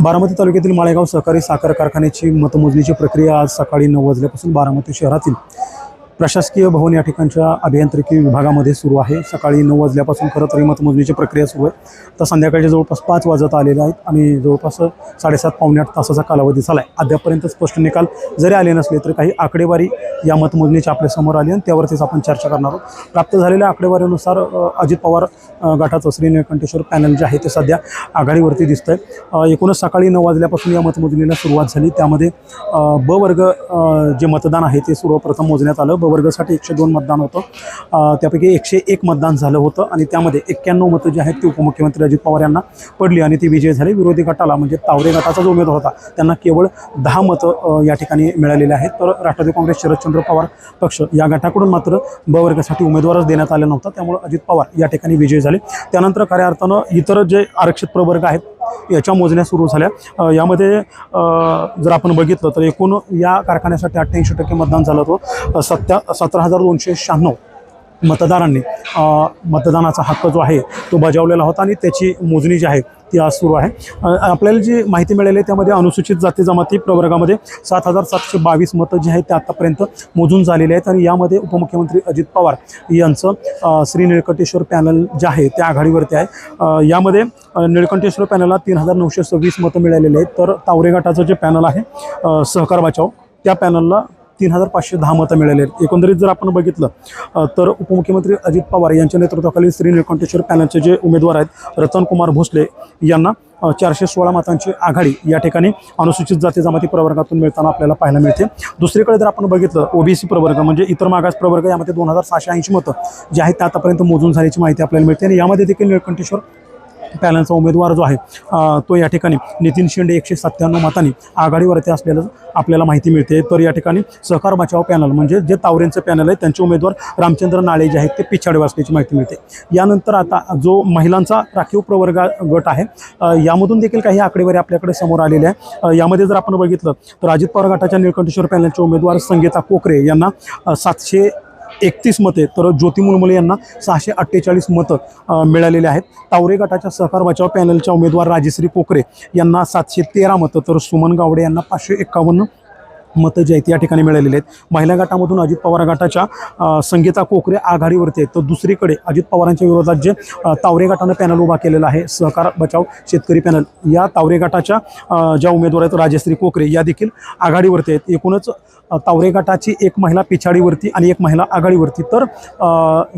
बारामती तालुक्यातील माळेगाव सहकारी साखर कारखान्याची मतमोजणीची प्रक्रिया आज सकाळी नऊ वाजल्यापासून बारामती शहरातील प्रशासकीय भवन या ठिकाणच्या अभियांत्रिकी विभागामध्ये सुरू आहे. सकाळी नऊ वाजल्यापासून खरं तरी मतमोजणीची प्रक्रिया सुरू आहे. तर संध्याकाळच्या जवळपास पाच वाजत आलेले आहेत आणि जवळपास साडेसात पावणे आठ तासाचा कालावधी झाला आहे अद्यापपर्यंत स्पष्ट निकाल जरी आले नसले तरी काही आकडेवारी या मतमोजणीच्या आपल्यासमोर आली आणि त्यावरतीच आपण चर्चा करणार आहोत. प्राप्त झालेल्या आकडेवारीनुसार अजित पवार गटाचं श्री निळकंठेश्वर पॅनल जे आहे ते सध्या आघाडीवरती दिसतं आहे एकूणच सकाळी नऊ वाजल्यापासून या मतमोजणीला सुरुवात झाली. त्यामध्ये ब वर्ग जे मतदान आहे ते सर्वप्रथम मोजण्यात आलं. वर्गासाठी एकशे दोन मतदान होतं. त्यापैकी एकशे एक मतदान झालं होतं आणि त्यामध्ये एक्क्याण्णव मतं जी आहेत ती उपमुख्यमंत्री अजित पवार यांना पडली आणि ती विजय झाली. विरोधी गटाला म्हणजे तावरे गटाचा जो उमेदवार होता त्यांना केवळ दहा मतं या ठिकाणी मिळालेली आहेत. तर राष्ट्रवादी काँग्रेस शरदचंद्र पवार पक्ष या गटाकडून मात्र ब वर्गासाठी उमेदवारच देण्यात आला नव्हता. त्यामुळे अजित पवार या ठिकाणी विजय झाले. त्यानंतर खऱ्या अर्थानं इतर जे आरक्षित प्रवर्ग आहेत याच्या मोजण्या सुरू झाल्या. यामध्ये जर आपण बघितलं तर एकूण या कारखान्यासाठी अठ्ठ्याऐंशी टक्के मतदान झालं होतं. सत्या सतरा हजार दोनशे शहाण्णव मतदारांनी मतदानाचा हक्क जो आहे तो बजावलेला होता आणि त्याची मोजणी जी आहे ती आज सुरू आहे. आपल्याला जी माहिती मिळाली आहे त्यामध्ये अनुसूचित जाती जमाती प्रवर्गामध्ये सात हजार सातशे बावीस मतं जी आहेत ते आत्तापर्यंत मोजून झालेली आहेत आणि यामध्ये उपमुख्यमंत्री अजित पवार यांचं श्री निळकंठेश्वर पॅनल जे आहे ते आघाडीवरती आहे. यामध्ये निळकंठेश्वर पॅनलला तीन हजार नऊशे सव्वीस मतं मिळालेली आहेत. तर तावरे गटाचं जे पॅनल आहे सहकार बचाव त्या पॅनलला तीन हजार पाचशे दहा मतं मिळाले आहेत. एकंदरीत जर आपण बघितलं तर उपमुख्यमंत्री अजित पवार यांच्या नेतृत्वाखाली श्री निळकंठेश्वर पॅनलचे जे उमेदवार आहेत रतन कुमार भोसले यांना चारशे सोळा मतांची आघाडी या ठिकाणी अनुसूचित जाती जमाती प्रवर्गातून मिळताना आपल्याला पाहायला मिळते. दुसरीकडे जर आपण बघितलं ओबीसी प्रवर्ग म्हणजे इतर मागास प्रवर्ग यामध्ये दोन हजार सहाशे ऐंशी मतं जे आहेत आतापर्यंत मोजून झाल्याची माहिती आपल्याला मिळते आणि यामध्ये देखील निळकंठेश्वर पॅनलचा उमेदवार जो आहे तो या ठिकाणी नितीन शिंदे एकशे सत्त्याण्णव मतांनी आघाडीवरती असलेलं आपल्याला माहिती मिळते. तर या ठिकाणी सहकार बचाव पॅनल म्हणजे जे तावरेंचं पॅनल आहे त्यांचे उमेदवार रामचंद्र नाळे जे आहेत ते पिछाडे असल्याची माहिती मिळते. यानंतर आता जो महिलांचा राखीव प्रवर्ग गट आहे यामधून देखील काही आकडेवारी आपल्याकडे समोर आलेली आहे यामध्ये जर आपण बघितलं तर अजित पवार गटाच्या निळकंठेश्वर पॅनलचे उमेदवार संगीता कोकरे यांना सातशे एकतीस मते तर ज्योती मुलमुले यांना सहाशे अठ्ठेचाळीस मतं मिळालेली आहेत. तावरे गटाच्या सहकार बचाव पॅनलच्या उमेदवार राजेश्री कोकरे यांना सातशे तेरा मतं तर सुमन गावडे यांना पाचशे एकावन्न मतं जी आहेत या ठिकाणी मिळालेली आहेत. महिला गटामधून अजित पवार गटाच्या संगीता कोकरे आघाडीवरती आहेत. तर दुसरीकडे अजित पवारांच्या विरोधात जे तावरे गटानं पॅनल उभा केलेला आहे सहकार बचाव शेतकरी पॅनल. या तावरे गटाच्या ज्या उमेदवार आहेत राजश्री कोकरे या देखील आघाडीवरती आहेत. एकूणच तावरे गटाची एक महिला पिछाडीवरती आणि एक महिला आघाडीवरती. तर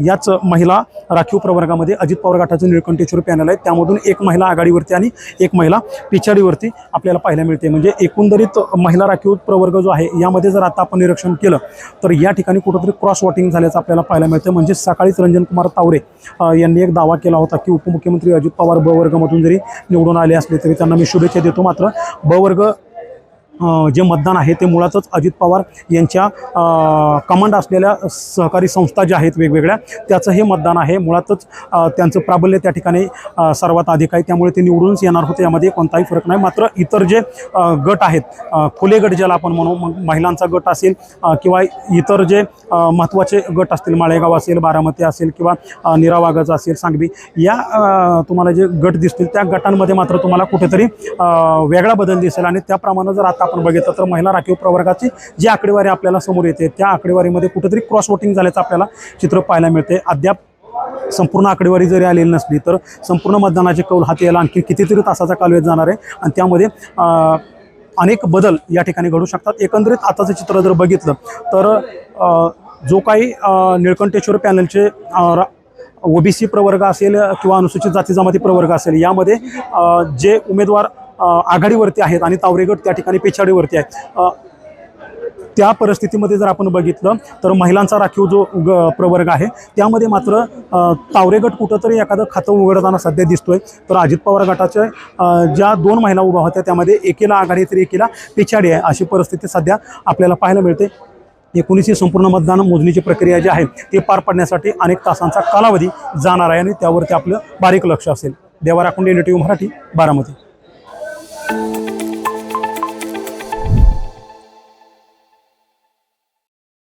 याच महिला राखीव प्रवर्गामध्ये अजित पवार गटाचं निळकंठेश्वर पॅनल आहे. त्यामधून एक महिला आघाडीवरती आणि एक महिला पिछाडीवरती आपल्याला पाहायला मिळते. म्हणजे एकंदरीत महिला राखीव प्रवर्ग जो जो आहे यामध्ये जर आता आपण निरीक्षण केलं तर या ठिकाणी कुठंतरी क्रॉस वॉटिंग झाल्याचं आपल्याला पाहायला मिळतं म्हणजे सकाळीच रंजनकुमार तावरे यांनी एक दावा केला होता की उपमुख्यमंत्री अजित पवार ब वर्गामधून जरी निवडून आले असले तरी त्यांना मी शुभेच्छा देतो मात्र ब वर्ग जे मतदान आहे ते मुळातच अजित पवार यांच्या कमांड असलेल्या सहकारी संस्था ज्या आहेत वेगवेगळ्या त्याचं हे मतदान आहे. मुळातच त्यांचं प्राबल्य त्या ठिकाणी सर्वात अधिक आहे. त्यामुळे ते निवडूनच येणार होते. यामध्ये कोणताही फरक नाही. मात्र इतर जे गट आहेत खुले गट ज्याला आपण म्हणू मग महिलांचा गट असेल किंवा इतर जे महत्त्वाचे गट असतील माळेगाव असेल बारामती असेल किंवा अ, निरावागज असेल सांगवी या तुम्हाला जे गट दिसतील त्या गटांमध्ये मात्र तुम्हाला कुठेतरी वेगळा बदल दिसेल. आणि त्याप्रमाणे जर आता आपण बघितलं तर महिला राखीव प्रवर्गाची जी आकडेवारी आपल्याला समोर येते त्या आकडेवारीमध्ये कुठेतरी क्रॉस वोटिंग झाल्याचं आपल्याला चित्र पाहायला मिळते. अद्याप संपूर्ण आकडेवारी जरी आलेली नसली तर संपूर्ण मतदानाचे कौल हाती यायला आणखी कितीतरी तासाचा कालवेत जाणार आहे. आणि त्यामध्ये अनेक बदल या ठिकाणी घडू शकतात. एकंदरीत आताचं चित्र जर बघितलं तर जो काही निळकंठेश्वर पॅनलचे ओ बी ओबीसी प्रवर्ग असेल किंवा अनुसूचित जाती जमाती प्रवर्ग असेल यामध्ये जे उमेदवार आघाडीवरती आहेत आणि तावरेगट त्या ठिकाणी पिछाडीवरती आहेत. त्या परिस्थितीमध्ये जर आपण बघितलं तर महिलांचा राखीव जो ग प्रवर्ग आहे त्यामध्ये मात्र तावरेगट कुठंतरी एखादं खातं उघडताना सध्या दिसतोय. तर अजित पवार गटाच्या ज्या दोन महिला उभ्या होत्या त्यामध्ये एकीला आघाडी तरी एकीला पिछाडी आहे. अशी परिस्थिती सध्या आपल्याला पाहायला मिळते. एकोणीसशे संपूर्ण मतदान मोजणीची प्रक्रिया जी आहे ती पार पाडण्यासाठी अनेक तासांचा कालावधी जाणार आहे आणि त्यावरती आपलं बारीक लक्ष असेल. Deva Rakhunde native Marathi Baramati. Thank you.